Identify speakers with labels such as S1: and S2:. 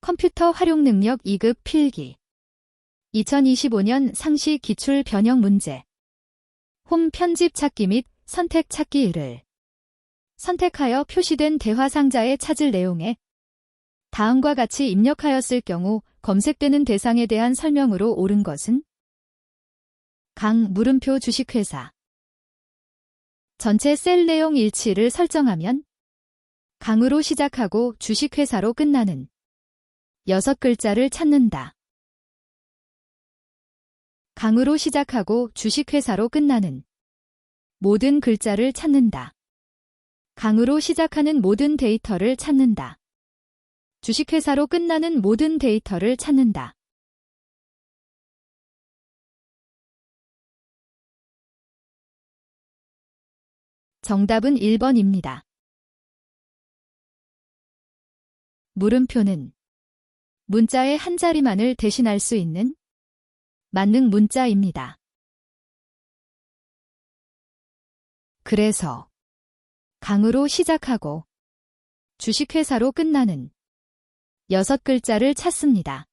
S1: 컴퓨터 활용 능력 2급 필기. 2025년 상시 기출 변형 문제. 홈 편집 찾기 및 선택 찾기를 선택하여 표시된 대화 상자에 찾을 내용에 다음과 같이 입력하였을 경우 검색되는 대상에 대한 설명으로 옳은 것은? 강 물음표 주식회사. 전체 셀 내용 일치를 설정하면? 강으로 시작하고 주식회사로 끝나는 여섯 글자를 찾는다. 강으로 시작하고 주식회사로 끝나는 모든 글자를 찾는다. 강으로 시작하는 모든 데이터를 찾는다. 주식회사로 끝나는 모든 데이터를 찾는다. 정답은 1번입니다. 물음표는 문자의 한 자리만을 대신할 수 있는 만능 문자입니다. 그래서 강으로 시작하고 주식회사로 끝나는 여섯 글자를 찾습니다.